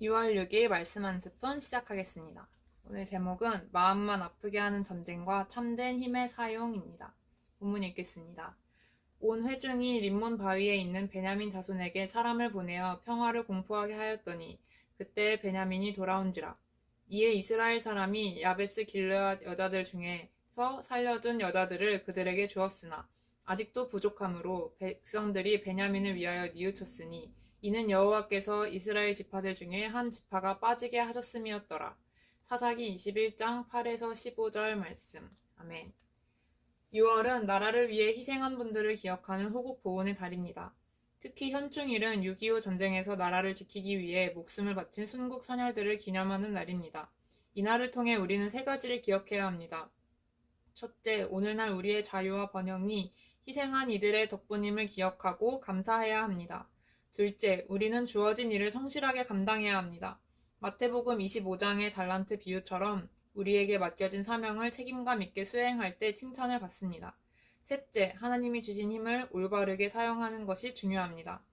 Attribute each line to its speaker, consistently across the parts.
Speaker 1: 6월 6일 말씀 한 스푼 시작하겠습니다. 오늘 제목은 마음만 아프게 하는 전쟁과 참된 힘의 사용입니다. 본문 읽겠습니다. 온 회중이 림몬 바위에 있는 베냐민 자손에게 사람을 보내어 평화를 공포하게 하였더니 그때 베냐민이 돌아온지라. 이에 이스라엘 사람이 야베스 길르앗 여자들 중에서 살려둔 여자들을 그들에게 주었으나 아직도 부족함으로 백성들이 베냐민을 위하여 뉘우쳤으니 이는 여호와께서 이스라엘 지파들 중에 한 지파가 빠지게 하셨음이었더라. 사사기 21장 8에서 15절 말씀. 아멘. 6월은 나라를 위해 희생한 분들을 기억하는 호국 보훈의 달입니다. 특히 현충일은 6.25 전쟁에서 나라를 지키기 위해 목숨을 바친 순국 선열들을 기념하는 날입니다. 이날을 통해 우리는 세 가지를 기억해야 합니다. 첫째, 오늘날 우리의 자유와 번영이 희생한 이들의 덕분임을 기억하고 감사해야 합니다. 둘째, 우리는 주어진 일을 성실하게 감당해야 합니다. 마태복음 25장의 달란트 비유처럼 우리에게 맡겨진 사명을 책임감 있게 수행할 때 칭찬을 받습니다. 셋째, 하나님이 주신 힘을 올바르게 사용하는 것이 중요합니다.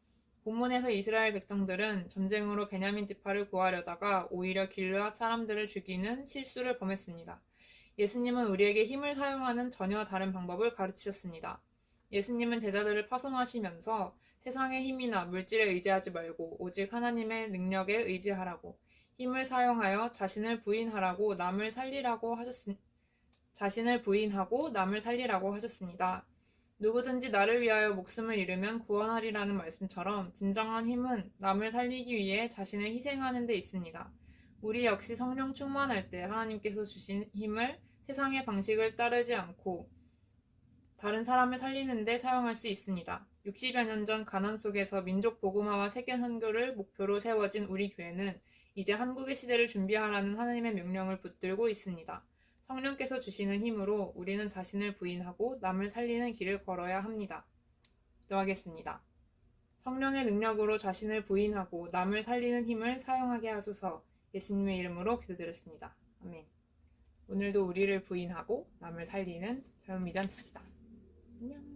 Speaker 1: 본문에서 이스라엘 백성들은 전쟁으로 베냐민 지파를 구하려다가 오히려 길르앗 사람들을 죽이는 실수를 범했습니다. 예수님은 우리에게 힘을 사용하는 전혀 다른 방법을 가르치셨습니다. 예수님은 제자들을 파송하시면서 세상의 힘이나 물질에 의지하지 말고 오직 하나님의 능력에 의지하라고 힘을 사용하여 자신을 부인하라고 남을 살리라고 하셨 자신을 부인하고 남을 살리라고 하셨습니다. 누구든지 나를 위하여 목숨을 잃으면 구원하리라는 말씀처럼 진정한 힘은 남을 살리기 위해 자신을 희생하는 데 있습니다. 우리 역시 성령 충만할 때 하나님께서 주신 힘을 세상의 방식을 따르지 않고 다른 사람을 살리는 데 사용할 수 있습니다. 60여 년 전 가난 속에서 민족 복음화와 세계 선교를 목표로 세워진 우리 교회는 이제 한국의 시대를 준비하라는 하나님의 명령을 붙들고 있습니다. 성령께서 주시는 힘으로 우리는 자신을 부인하고 남을 살리는 길을 걸어야 합니다. 기도하겠습니다. 성령의 능력으로 자신을 부인하고 남을 살리는 힘을 사용하게 하소서 예수님의 이름으로 기도드렸습니다. 아멘. 오늘도 우리를 부인하고 남을 살리는 젊은 미전 됩시다. 안녕.